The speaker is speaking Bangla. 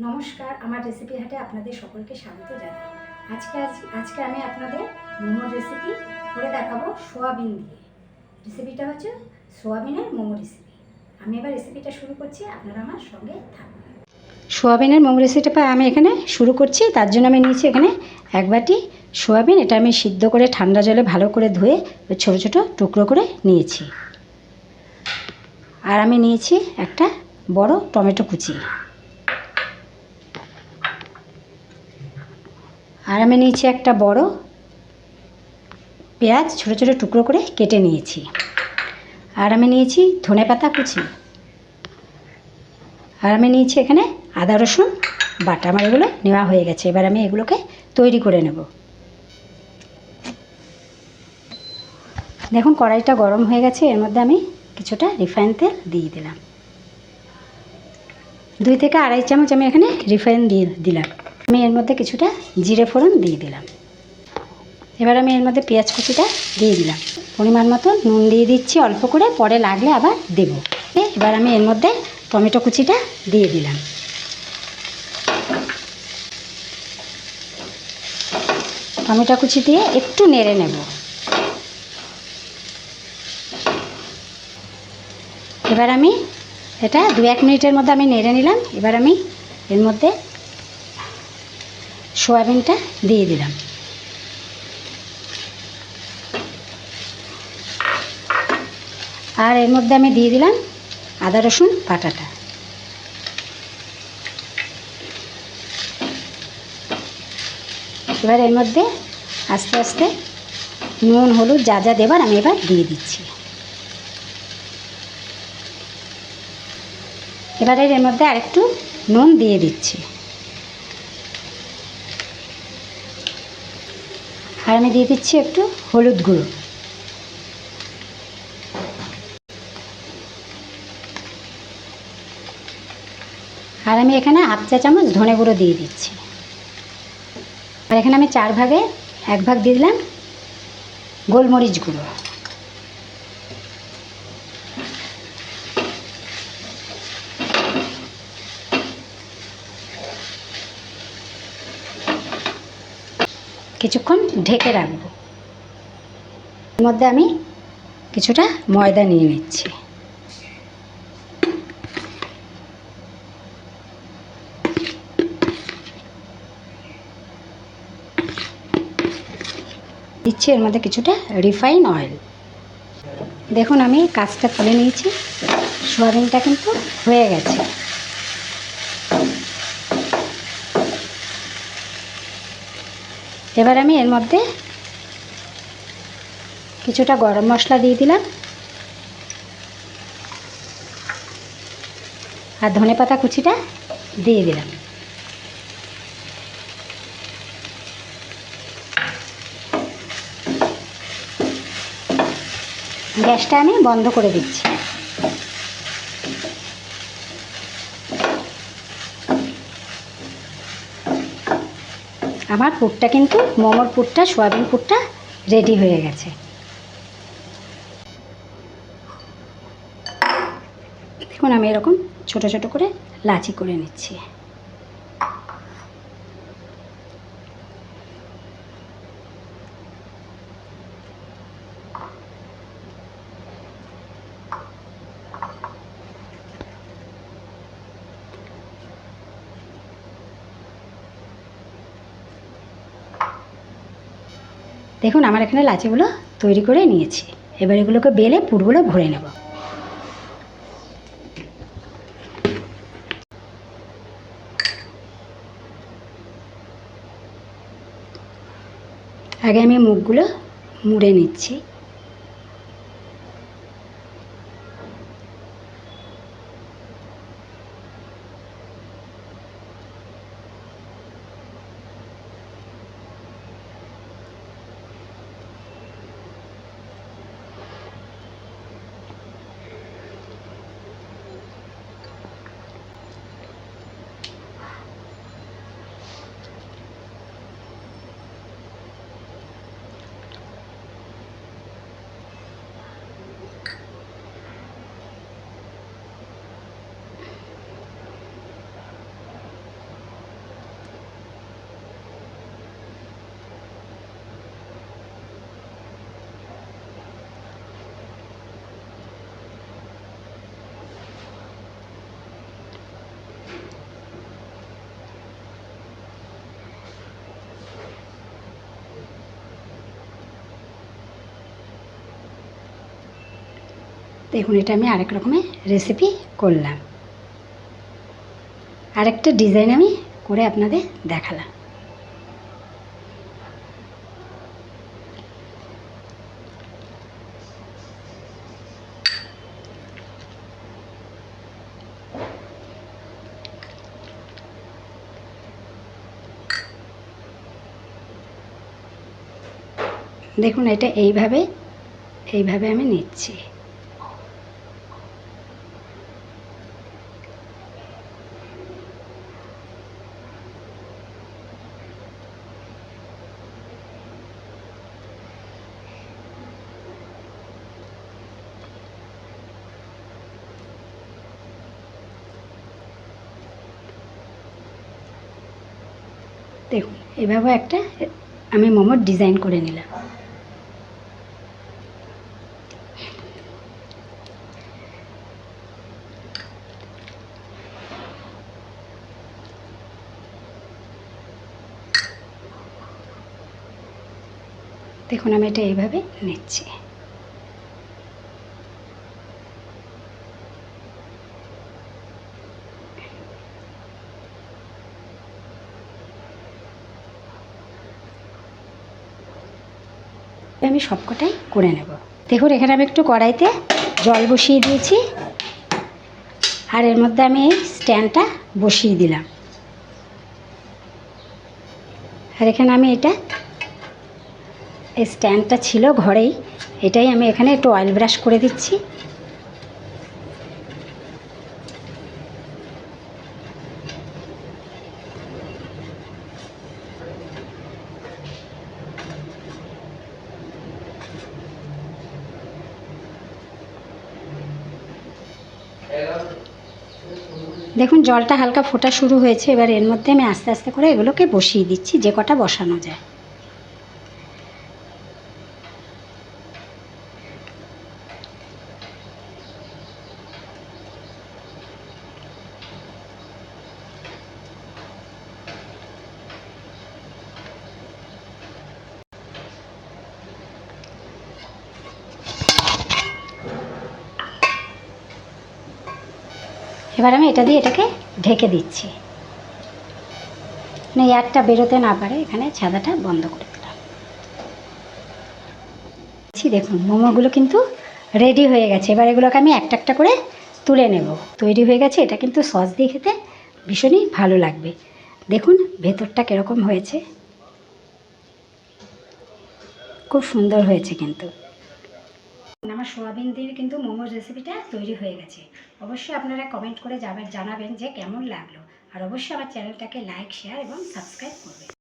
নমস্কার, আমার রেসিপি হাটে আপনাদের সকলকে স্বাগত জানাই। আজকে আজ- আজকে আমি আপনাদের মোমোর রেসিপি করে দেখাবো সোয়াবিন দিয়ে। রেসিপিটা হচ্ছে সোয়াবিনের মোমো রেসিপি আমি এবার রেসিপিটা শুরু করছি, আপনারা আমার সঙ্গে থাকুন। সোয়াবিনের মোমো রেসিপিটা আমি এখানে শুরু করছি, তার জন্য আমি নিয়েছি এখানে এক বাটি সোয়াবিন। এটা আমি সিদ্ধ করে ঠান্ডা জলে ভালো করে ধুয়ে ছোটো ছোটো টুকরো করে নিয়েছি। আর আমি নিয়েছি একটা বড় টমেটো কুচি। আর আমি নিয়েছি একটা বড় পেঁয়াজ ছোটো ছোটো টুকরো করে কেটে নিয়েছি। আর আমি নিয়েছি ধনে পাতা কুচি। আর আমি নিয়েছি এখানে আদা, রসুন, বাটা। আমার এগুলো নেওয়া হয়ে গেছে। এবার আমি এগুলোকে তৈরি করে নেব। দেখুন, কড়াইটা গরম হয়ে গেছে। এর মধ্যে আমি কিছুটা রিফাইন তেল দিয়ে দিলাম। দুই থেকে আড়াই চামচ আমি এখানে রিফাইন দিয়ে দিলাম। আমি এর মধ্যে কিছুটা জিরে ফোড়ন দিয়ে দিলাম। এবার আমি এর মধ্যে পেঁয়াজ কুচিটা দিয়ে দিলাম। পরিমাণ মতো নুন দিয়ে দিচ্ছি, অল্প করে। পরে লাগলে আবার দেব। এবার আমি এর মধ্যে টমেটো কুচিটা দিয়ে দিলাম। টমেটো কুচি দিয়ে একটু নেড়ে নেব। এবার আমি এটা দু এক মিনিটের মধ্যে আমি নেড়ে নিলাম। এবার আমি এর মধ্যে সোয়াবিনটা দিয়ে দিলাম। আর এর মধ্যে আমি দিয়ে দিলাম আদা, রসুন, বাটাটা। এবার এর মধ্যে আস্তে আস্তে নুন, হলুদ যা যা দেবার আমি এবার দিয়ে দিচ্ছি। এবারে এর মধ্যে আরেকটু নুন দিয়ে দিচ্ছি। আর আমি দিয়ে দিচ্ছি একটু হলুদ গুঁড়ো। আর আমি এখানে হাফ চা চামচ ধনে গুঁড়ো দিয়ে দিচ্ছি। আর এখানে আমি চার ভাগে, এক ভাগ দিয়ে দিলাম গোলমরিচ গুঁড়ো। কিছুক্ষণ ঢেকে রাখব। এর মধ্যে আমি কিছুটা ময়দা নিয়ে নিচ্ছি। দিচ্ছি এর মধ্যে কিছুটা রিফাইন অয়েল। দেখুন আমি কাজটা তুলে নিয়েছি। সোয়াবিনটা কিন্তু হয়ে গেছে। এবার আমি এর মধ্যে কিছুটা গরম মশলা দিয়ে দিলাম। আর ধনে পাতা কুচিটা দিয়ে দিলাম। গ্যাসটা আমি বন্ধ করে দিচ্ছি। আমার পুরটা কিন্তু মোমোর পুরটা, সোয়াবিন পুরটা রেডি হয়ে গেছে। দেখুন, আমি এরকম ছোট ছোট করে লাচি করে নিচ্ছি। দেখুন, আমার এখানে লাচিগুলো তৈরি করে নিয়েছি। এবার এগুলোকে বেলে পুরগুলো ভরে নেব। আগে আমি মুখগুলো মুড়ে নিচ্ছি। দেখুন এটা আমি আরেক রকমের রেসিপি করলাম। আরেকটা ডিজাইন আমি করে আপনাদের দেখালাম। দেখুন এটা এইভাবে এইভাবে আমি নিচ্ছি। দেখুন এভাবে একটা আমি মোমোর ডিজাইন করে নিলাম। দেখুন আমি এটা এইভাবে নিচ্ছি। আমি সবকটাই করে নেব। দেখুন, এখানে আমি একটু কড়াইতে জল বসিয়ে দিয়েছি। আর এর মধ্যে আমি এই স্ট্যান্ডটা বসিয়ে দিলাম। আর এখানে আমি এটা, এই স্ট্যান্ডটা ছিল ঘরেই। এটাই আমি এখানে একটু অয়েল ব্রাশ করে দিচ্ছি। দেখুন, জলটা হালকা ফোটা শুরু হয়েছে, এবার এর মধ্যে আমি আস্তে আস্তে করে এগুলোকে বসিয়ে দিচ্ছি, যে কটা বসানো যায়। এবার আমি এটা দিয়ে এটাকে ঢেকে দিচ্ছি। মানে এয়ারটা বেরোতে না পারে, এখানে ছাদাটা বন্ধ করে দিলাম। দেখুন, মোমোগুলো কিন্তু রেডি হয়ে গেছে। এবার এগুলোকে আমি একটা একটা করে তুলে নেব। তৈরি হয়ে গেছে, এটা কিন্তু সস দিয়ে খেতে ভীষণই ভালো লাগবে। দেখুন, ভেতরটা কীরকম হয়েছে। খুব সুন্দর হয়েছে কিন্তু। আমার সোয়াবিন দিয়ে কিন্তু মোমোর রেসিপিটা তৈরি হয়ে গেছে। অবশ্যই আপনারা কমেন্ট করে যাবেন জানাবেন যে কেমন লাগল। আর অবশ্যই আমার চ্যানেলটাকে লাইক শেয়ার এবং সাবস্ক্রাইব করবেন।